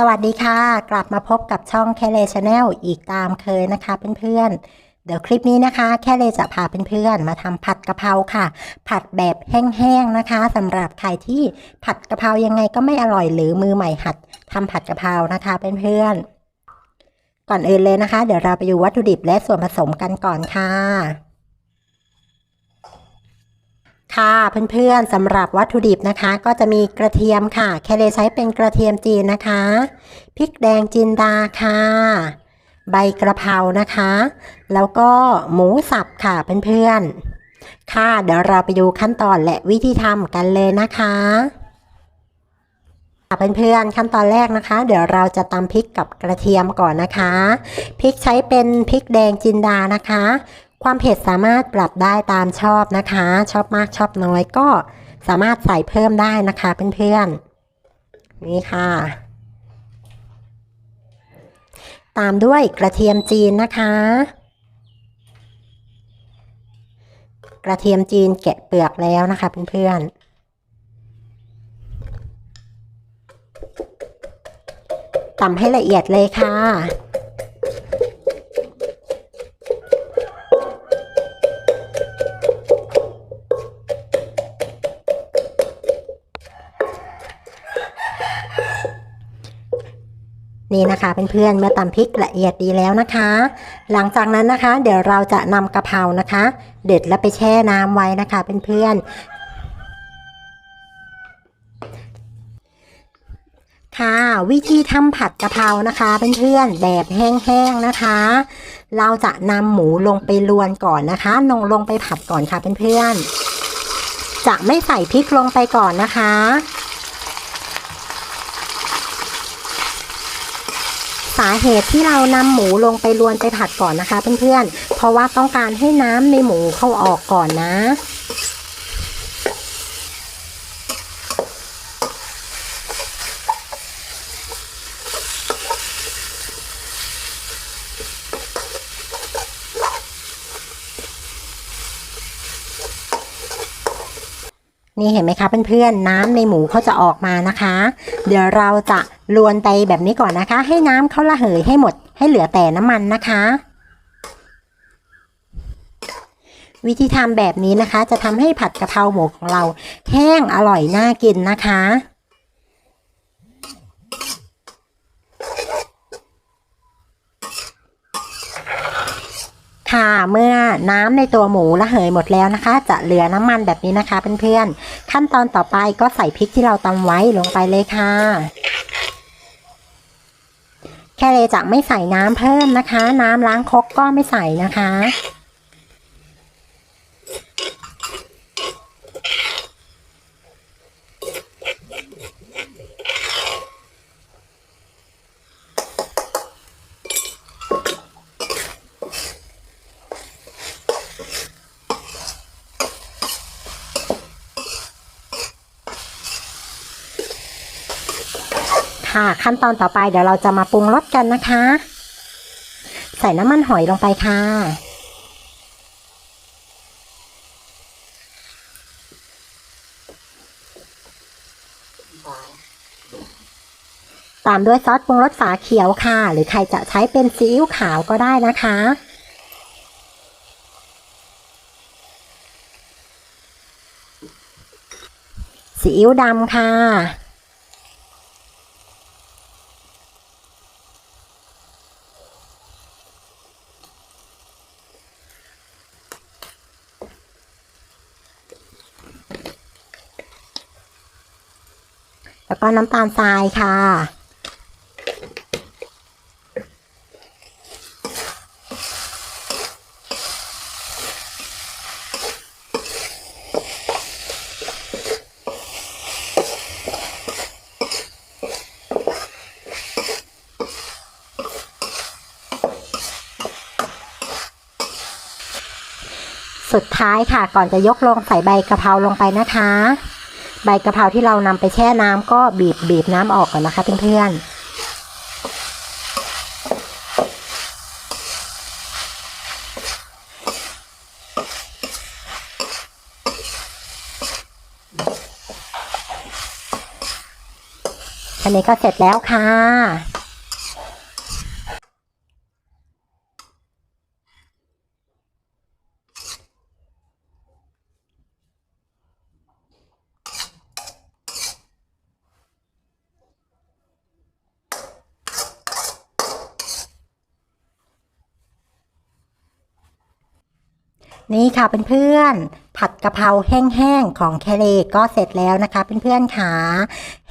สวัสดีค่ะ กลับมาพบกับช่องแคเลชาแนลอีกตามเคยนะคะเพื่อนๆ เดี๋ยวคลิปนี้นะคะ แค่เลจะพาเพื่อนๆมาทำผัดกะเพราค่ะ ผัดแบบแห้งๆนะคะสำหรับใครที่ผัดกะเพรายังไงก็ไม่อร่อยหรือมือใหม่หัดทำผัดกะเพรานะคะเพื่อนๆก่อนอื่นเลยนะคะ เดี๋ยวเราไปดูวัตถุดิบและส่วนผสมกันก่อนค่ะ ค่ะเพื่อนๆสำหรับวัตถุดิบนะคะ ก็จะมีกระเทียมค่ะ แคเลใช้เป็นกระเทียมจีนนะคะพริกแดงจินดาค่ะ ใบกระเพรานะคะ แล้วก็หมูสับค่ะเพื่อนๆค่ะเดี๋ยวเราไปดูขั้นตอนและวิธีทำกันเลยนะคะค่ะเพื่อนๆขั้นตอนแรกนะคะ เดี๋ยวเราจะตำพริกกับกระเทียมก่อนนะคะพริกใช้เป็นพริกแดงจินดานะคะ ความเผ็ดสามารถปรับได้ตามชอบนะคะ ชอบมากชอบน้อยก็สามารถใส่เพิ่มได้นะคะเพื่อนๆนี่ค่ะ ตามด้วยกระเทียมจีนนะคะ กระเทียมจีนแกะเปลือกแล้วนะคะเพื่อนๆตำให้ละเอียดเลยค่ะ นี่นะคะเพื่อนๆเมื่อตำพริกละเอียดดีแล้วนะคะ หลังจากนั้นนะคะ เดี๋ยวเราจะนำกะเพรานะคะ เด็ดแล้วไปแช่น้ำไว้นะคะเพื่อนๆค่ะ วิธีทำผัดกะเพรานะคะเพื่อนๆแบบแห้งๆนะคะ เราจะนำหมูลงไปลวนก่อนนะคะลงลงไปผัดก่อนค่ะเพื่อนๆจะไม่ใส่พริกลงไปก่อนนะคะ สาเหตุที่เรานำหมูลงไปลวนไปผัดก่อนนะคะเพื่อนๆ เพราะว่าต้องการให้น้ำในหมูเข้าออกก่อนนะ นี่เห็นไหมคะเพื่อนๆ น้ำในหมูเขาจะออกมานะคะ เดี๋ยวเราจะ ลวนไปแบบนี้ก่อนนะคะ ให้น้ำเขาระเหยให้หมด ให้เหลือแต่น้ำมันนะคะ วิธีทำแบบนี้นะคะ จะทำให้ผัดกะเพราหมูของเราแห้งอร่อยน่ากินนะคะค่ะเมื่อน้ำในตัวหมูระเหยหมดแล้วนะคะ จะเหลือน้ำมันแบบนี้นะคะเพื่อนๆขั้นตอนต่อไปก็ใส่พริกที่เราตำไว้ลงไปเลยค่ะ แค่เลยจะไม่ใส่น้ำเพิ่มนะคะ น้ำล้างครกก็ไม่ใส่นะคะ ค่ะ ขั้นตอนต่อไปเดี๋ยวเราจะมาปรุงรสกันนะคะ ใส่น้ำมันหอยลงไปค่ะ ตามด้วยซอสปรุงรสฝาเขียวค่ะ หรือใครจะใช้เป็นซีอิ๊วขาวก็ได้นะคะซีอิ๊วดำค่ะ แล้วก็น้ำตาลทรายค่ะ สุดท้ายค่ะก่อนจะยกลงใส่ใบกะเพราลงไปนะคะ ใบกะเพราที่เรานำไปแช่น้ำก็บีบบีบน้ำออกก่อนนะคะเพื่อนๆอันนี้ก็เสร็จแล้วค่ะ นี่ค่ะเพื่อนๆผัดกะเพราแห้งๆของแคเลก็เสร็จแล้วนะคะเพื่อนๆค่ะ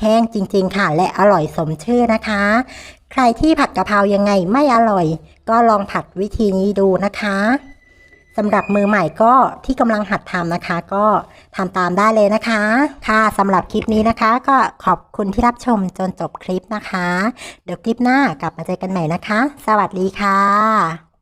แห้งจริง ๆ ค่ะ และอร่อยสมชื่อนะคะ ใครที่ผัดกะเพรายังไงไม่อร่อย ก็ลองผัดวิธีนี้ดูนะคะสำหรับมือใหม่ก็ที่กำลังหัดทำนะคะ ก็ทำตามได้เลยนะคะ ค่ะสำหรับคลิปนี้นะคะ ก็ขอบคุณที่รับชมจนจบคลิปนะคะ เดี๋ยวคลิปหน้ากลับมาเจอกันใหม่นะคะ สวัสดีค่ะ